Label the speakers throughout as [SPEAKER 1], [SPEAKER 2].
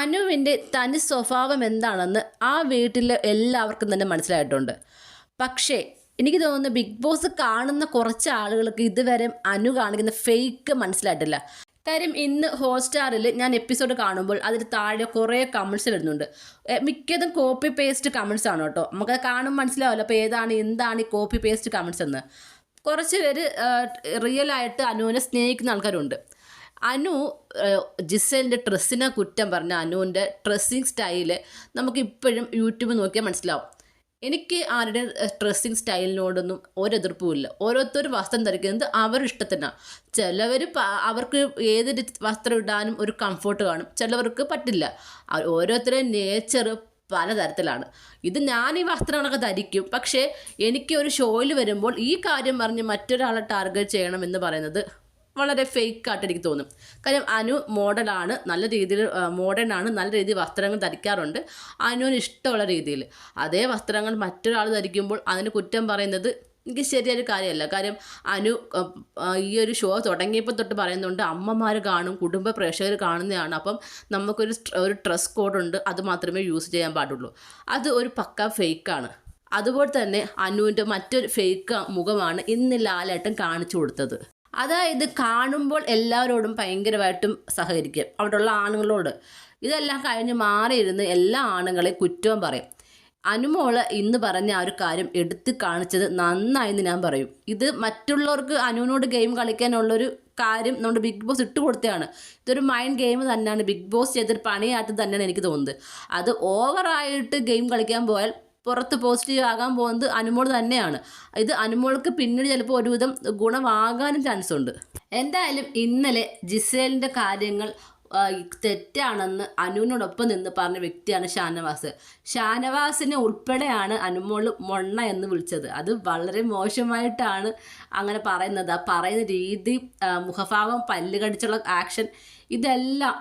[SPEAKER 1] അനുവിന്റെ തനി സ്വഭാവം എന്താണെന്ന് ആ വീട്ടിലെ എല്ലാവർക്കും തന്നെ മനസ്സിലായിട്ടുണ്ട്. പക്ഷേ എനിക്ക് തോന്നുന്നു ബിഗ് ബോസ് കാണുന്ന കുറച്ച് ആളുകൾക്ക് ഇതുവരെ അനു കാണിക്കുന്ന ഫേക്ക് മനസ്സിലായിട്ടില്ല. കാര്യം ഇന്ന് ഹോട്ട്സ്റ്റാറിൽ ഞാൻ എപ്പിസോഡ് കാണുമ്പോൾ അതിൽ താഴെ കുറേ കമൻസ് വരുന്നുണ്ട്. മിക്കതും കോപ്പി പേസ്റ്റ് കമൻസ് ആണ് കേട്ടോ. നമുക്ക് കാണുമ്പോൾ മനസ്സിലാവില്ല അപ്പോൾ ഏതാണ് എന്താണ് ഈ കോപ്പി പേസ്റ്റ് കമൻസ് എന്ന്. കുറച്ച് പേര് റിയൽ ആയിട്ട് അനുവിനെ സ്നേഹിക്കുന്ന ആൾക്കാരുണ്ട്. അനു ജിസലിന്റെ ഡ്രസ്സിനെ കുറ്റം പറഞ്ഞ അനുവിന്റെ ഡ്രസ്സിങ് സ്റ്റൈൽ നമുക്ക് ഇപ്പോഴും യൂട്യൂബ് നോക്കിയാൽ മനസ്സിലാവും. എനിക്ക് ആരുടെ ഡ്രസ്സിങ് സ്റ്റൈലിനോടൊന്നും ഒരു എതിർപ്പുമില്ല ഓരോരുത്തർ വസ്ത്രം ധരിക്കുന്നത് അവരുടെ ഇഷ്ടത്തിനാണ് ചിലവർ അവർക്ക് ഏത് വസ്ത്രം ഇടാനും ഒരു കംഫർട്ട് കാണും. ചിലവർക്ക് പറ്റില്ല. ഓരോരുത്തരുടെ നേച്ചർ പലതരത്തിലാണ്. ഇത് ഞാൻ ഈ വസ്ത്രങ്ങളൊക്കെ ധരിക്കും. പക്ഷേ എനിക്ക് ഒരു ഷോയിൽ വരുമ്പോൾ ഈ കാര്യം പറഞ്ഞ് മറ്റൊരാളെ ടാർഗറ്റ് ചെയ്യണം എന്ന് പറയുന്നത് വളരെ ഫേക്ക് ആയിട്ട് എനിക്ക് തോന്നും. കാര്യം അനു മോഡലാണ് നല്ല രീതിയിൽ മോഡേൺ ആണ് നല്ല രീതിയിൽ വസ്ത്രങ്ങൾ ധരിക്കാറുണ്ട്. അനുവിന് ഇഷ്ടമുള്ള രീതിയിൽ. അതേ വസ്ത്രങ്ങൾ മറ്റൊരാൾ ധരിക്കുമ്പോൾ അതിന് കുറ്റം പറയുന്നത് എനിക്ക് ശരിയൊരു കാര്യമല്ല. കാര്യം അനു ഈ ഒരു ഷോ തുടങ്ങിയപ്പോൾ തൊട്ട് പറയുന്നുണ്ട് അമ്മമാർ കാണും കുടുംബ പ്രേക്ഷകർ കാണുന്നതാണ്. അപ്പം നമുക്കൊരു ഒരു ഡ്രസ് കോഡുണ്ട് അത് മാത്രമേ യൂസ് ചെയ്യാൻ പാടുള്ളൂ. അത് ഒരു പക്ക ഫേക്കാണ് അതുപോലെ തന്നെ അനുവിന്റെ മറ്റൊരു ഫേക്ക് മുഖമാണ് ഇന്ന് ലാലേട്ടൻ കാണിച്ചു കൊടുത്തത്. അതായത് കാണുമ്പോൾ എല്ലാവരോടും ഭയങ്കരമായിട്ടും സഹകരിക്കും. അവിടെയുള്ള ആണുങ്ങളോട്. ഇതെല്ലാം കഴിഞ്ഞ് മാറിയിരുന്ന് എല്ലാ ആണുങ്ങളെ കുറ്റവും പറയും. അനുമോൾ ഇന്ന് പറഞ്ഞ ആ ഒരു കാര്യം എടുത്തു കാണിച്ചത് നന്നായെന്ന് ഞാൻ പറയും. ഇത് മറ്റുള്ളവർക്ക് അനുവിനോട് ഗെയിം കളിക്കാനുള്ളൊരു കാര്യം നമ്മുടെ ബിഗ് ബോസ് ഇട്ട് കൊടുത്തതാണ്. ഇതൊരു മൈൻഡ് ഗെയിം തന്നെയാണ്. ബിഗ് ബോസ് ചെയ്തൊരു പണിയായിട്ട് തന്നെയാണ് എനിക്ക് തോന്നുന്നത്. അത് ഓവറായിട്ട് ഗെയിം കളിക്കാൻ പോയാൽ പുറത്ത് പോസിറ്റീവ് ആകാൻ പോകുന്നത് അനുമോൾ തന്നെയാണ്. ഇത് അനുമോൾക്ക് പിന്നീട് ചിലപ്പോൾ ഒരുവിധം ഗുണമാകാനും ചാൻസ് ഉണ്ട്. എന്തായാലും ഇന്നലെ ജിസേലിന്റെ കാര്യങ്ങൾ തെറ്റാണെന്ന് അനുവിനോടൊപ്പം നിന്ന് പറഞ്ഞ വ്യക്തിയാണ് ഷാനവാസ്. ഷാനവാസിനെ ഉൾപ്പെടെയാണ് അനുമോൾ മൊണ്ണ എന്ന് വിളിച്ചത്. അത് വളരെ മോശമായിട്ടാണ് അങ്ങനെ പറയുന്നത്. ആ പറയുന്ന രീതി മുഖഭാവം പല്ല് കടിച്ചുള്ള ആക്ഷൻ ഇതെല്ലാം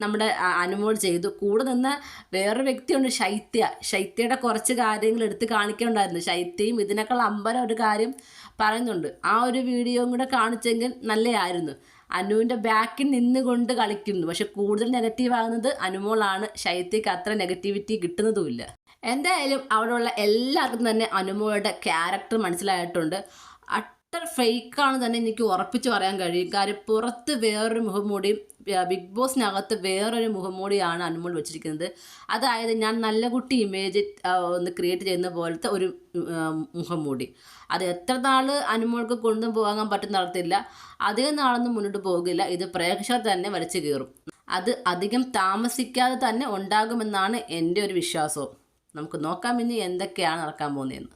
[SPEAKER 1] നമ്മുടെ അനുമോൾ ചെയ്തു. കൂടെ നിന്ന് വേറൊരു വ്യക്തിയുണ്ട് ശൈത്യ. ശൈത്യയുടെ കുറച്ച് കാര്യങ്ങൾ എടുത്ത് കാണിക്കേണ്ടായിരുന്നു. ശൈത്യയും ഇതിനേക്കാൾ അമ്പരം ഒരു കാര്യം പറയുന്നുണ്ട്. ആ ഒരു വീഡിയോയും കൂടെ കാണിച്ചെങ്കിൽ നല്ലതായിരുന്നു. അനുവിന്റെ ബാക്കിൽ നിന്നുകൊണ്ട് കളിക്കുന്നു. പക്ഷെ കൂടുതൽ നെഗറ്റീവ് ആകുന്നത് അനുമോളാണ്. ശൈത്യക്ക് അത്ര നെഗറ്റിവിറ്റി കിട്ടുന്നതുമില്ല. എന്തായാലും അവിടെയുള്ള എല്ലാവർക്കും തന്നെ അനുമോളുടെ ക്യാരക്ടർ മനസ്സിലായിട്ടുണ്ട്. അട്ടർ ഫേക്കാണ് തന്നെ എനിക്ക് ഉറപ്പിച്ച് പറയാൻ കഴിയും. കാര്യം പുറത്ത് വേറൊരു മുഖംമൂടിയും ബിഗ് ബോസിനകത്ത് വേറൊരു മുഖംമൂടിയാണ് അനുമോൾ വെച്ചിരിക്കുന്നത്. അതായത് ഞാൻ നല്ല കുട്ടി ഇമേജ് ഒന്ന് ക്രിയേറ്റ് ചെയ്യുന്ന പോലത്തെ ഒരു മുഖംമൂടി. അത് എത്ര നാൾ അനുമോൾക്ക് കൊണ്ടുപോകാൻ പറ്റുന്ന നടത്തില്ല. അധികം നാളൊന്നും മുന്നോട്ട് പോകില്ല. ഇത് പ്രേക്ഷകർ തന്നെ വലിച്ചു കയറും അത് അധികം താമസിക്കാതെ തന്നെ ഉണ്ടാകുമെന്നാണ് എന്റെ ഒരു വിശ്വാസവും. നമുക്ക് നോക്കാം ഇനി എന്തൊക്കെയാണ് നടക്കാൻ പോകുന്നതെന്ന്.